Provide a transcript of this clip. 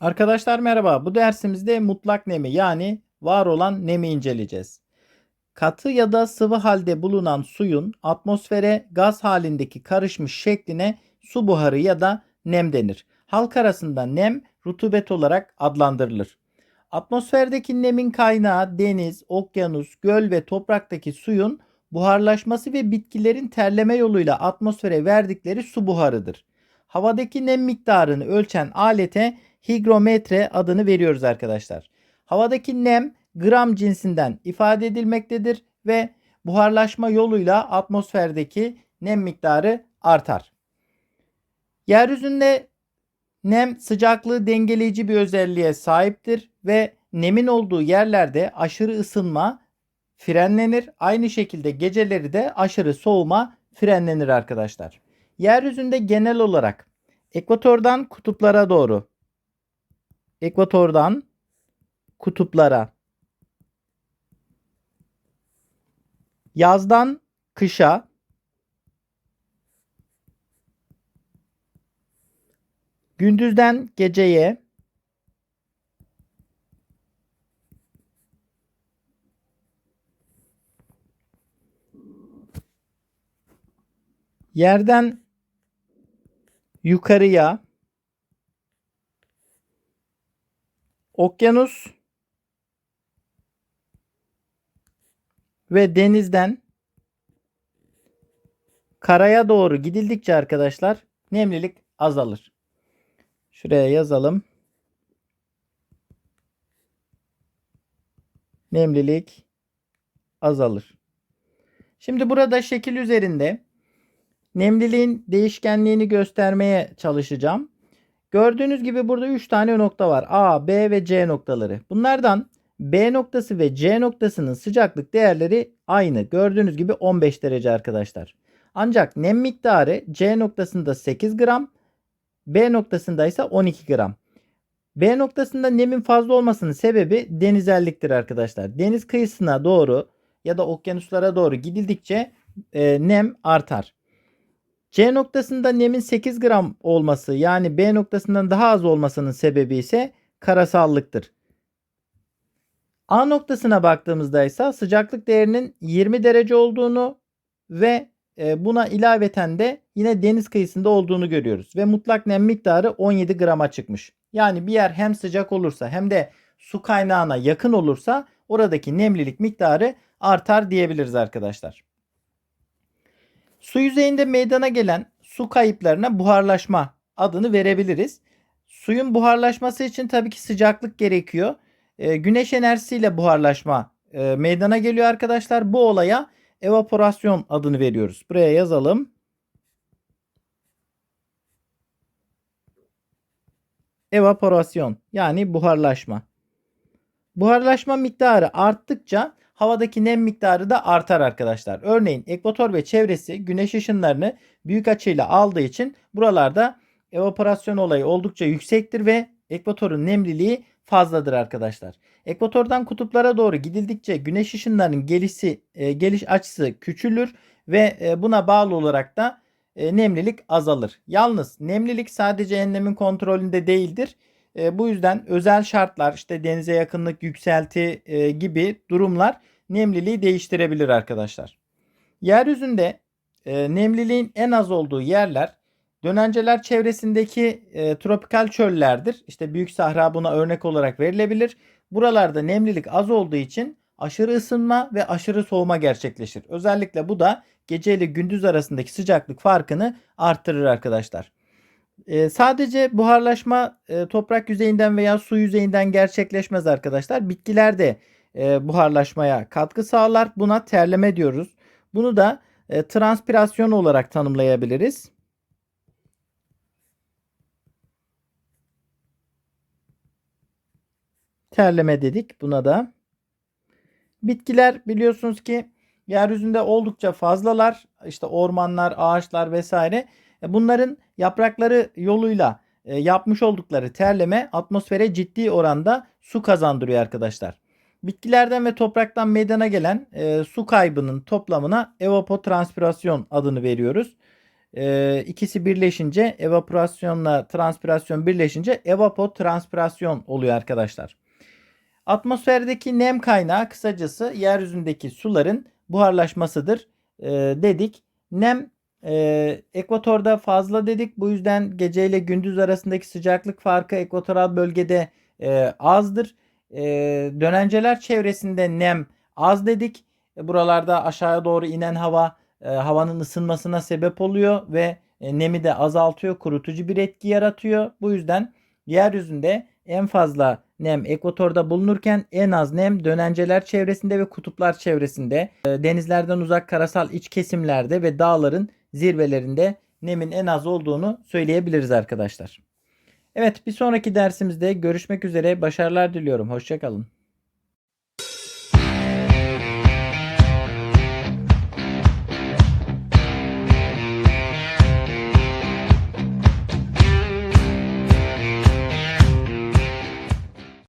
Arkadaşlar merhaba. Bu dersimizde mutlak nemi yani var olan nemi inceleyeceğiz. Katı ya da sıvı halde bulunan suyun atmosfere gaz halindeki karışmış şekline su buharı ya da nem denir. Halk arasında nem rutubet olarak adlandırılır. Atmosferdeki nemin kaynağı deniz, okyanus, göl ve topraktaki suyun buharlaşması ve bitkilerin terleme yoluyla atmosfere verdikleri su buharıdır. Havadaki nem miktarını ölçen alete higrometre adını veriyoruz arkadaşlar. Havadaki nem gram cinsinden ifade edilmektedir ve buharlaşma yoluyla atmosferdeki nem miktarı artar. Yeryüzünde nem sıcaklığı dengeleyici bir özelliğe sahiptir ve nemin olduğu yerlerde aşırı ısınma frenlenir. Aynı şekilde geceleri de aşırı soğuma frenlenir arkadaşlar. Yeryüzünde genel olarak ekvatordan kutuplara doğru ekvatordan kutuplara. Yazdan kışa. Gündüzden geceye. Yerden yukarıya okyanus ve denizden karaya doğru gidildikçe arkadaşlar nemlilik azalır. Şuraya yazalım. Nemlilik azalır. Şimdi burada şekil üzerinde nemliliğin değişkenliğini göstermeye çalışacağım. Gördüğünüz gibi burada 3 tane nokta var. A, B ve C noktaları. Bunlardan B noktası ve C noktasının sıcaklık değerleri aynı. Gördüğünüz gibi 15 derece arkadaşlar. Ancak nem miktarı C noktasında 8 gram, B noktasında ise 12 gram. B noktasında nemin fazla olmasının sebebi denizelliktir arkadaşlar. Deniz kıyısına doğru ya da okyanuslara doğru gidildikçe e, nem artar. C noktasında nemin 8 gram olması yani B noktasından daha az olmasının sebebi ise karasallıktır. A noktasına baktığımızda ise sıcaklık değerinin 20 derece olduğunu ve e, buna ilaveten de yine deniz kıyısında olduğunu görüyoruz. Ve mutlak nem miktarı 17 grama çıkmış. Yani bir yer hem sıcak olursa hem de su kaynağına yakın olursa oradaki nemlilik miktarı artar diyebiliriz arkadaşlar. Su yüzeyinde meydana gelen su kayıplarına buharlaşma adını verebiliriz. Suyun buharlaşması için tabii ki sıcaklık gerekiyor. E, güneş enerjisiyle buharlaşma e, meydana geliyor arkadaşlar. Bu olaya evaporasyon adını veriyoruz. Buraya yazalım. Evaporasyon yani buharlaşma. Buharlaşma miktarı arttıkça havadaki nem miktarı da artar arkadaşlar. Örneğin ekvator ve çevresi güneş ışınlarını büyük açıyla aldığı için buralarda evaporasyon olayı oldukça yüksektir ve ekvatorun nemliliği fazladır arkadaşlar. Ekvatordan kutuplara doğru gidildikçe güneş ışınlarının gelişi, e, geliş açısı küçülür ve e, buna bağlı olarak da e, nemlilik azalır. Yalnız nemlilik sadece enlemin kontrolünde değildir. E, bu yüzden özel şartlar işte denize yakınlık, yükselti e, gibi durumlar nemliliği değiştirebilir arkadaşlar. Yeryüzünde e, nemliliğin en az olduğu yerler dönenceler çevresindeki e, tropikal çöllerdir. İşte Büyük Sahra buna örnek olarak verilebilir. Buralarda nemlilik az olduğu için aşırı ısınma ve aşırı soğuma gerçekleşir. Özellikle bu da gece ile gündüz arasındaki sıcaklık farkını arttırır arkadaşlar. E, sadece buharlaşma e, toprak yüzeyinden veya su yüzeyinden gerçekleşmez arkadaşlar. Bitkiler de e, buharlaşmaya katkı sağlar. Buna terleme diyoruz. Bunu da e, transpirasyon olarak tanımlayabiliriz. Terleme dedik buna da. Bitkiler biliyorsunuz ki yeryüzünde oldukça fazlalar. İşte ormanlar, ağaçlar vesaire. E, bunların yaprakları yoluyla e, yapmış oldukları terleme atmosfere ciddi oranda su kazandırıyor arkadaşlar. Bitkilerden ve topraktan meydana gelen e, su kaybının toplamına evapotranspirasyon adını veriyoruz. e, ikisi birleşince evaporasyonla transpirasyon birleşince evapotranspirasyon oluyor arkadaşlar. Atmosferdeki nem kaynağı kısacası yeryüzündeki suların buharlaşmasıdır e, dedik. Nem e, ekvatorda fazla dedik. Bu yüzden gece ile gündüz arasındaki sıcaklık farkı ekvatoral bölgede e, azdır. E, dönenceler çevresinde nem az dedik. E, buralarda aşağıya doğru inen hava e, havanın ısınmasına sebep oluyor ve e, nemi de azaltıyor, kurutucu bir etki yaratıyor. Bu yüzden yeryüzünde en fazla nem ekvatorda bulunurken en az nem dönenceler çevresinde ve kutuplar çevresinde, e, denizlerden uzak karasal iç kesimlerde ve dağların zirvelerinde nemin en az olduğunu söyleyebiliriz arkadaşlar. Evet bir sonraki dersimizde görüşmek üzere başarılar diliyorum. Hoşçakalın.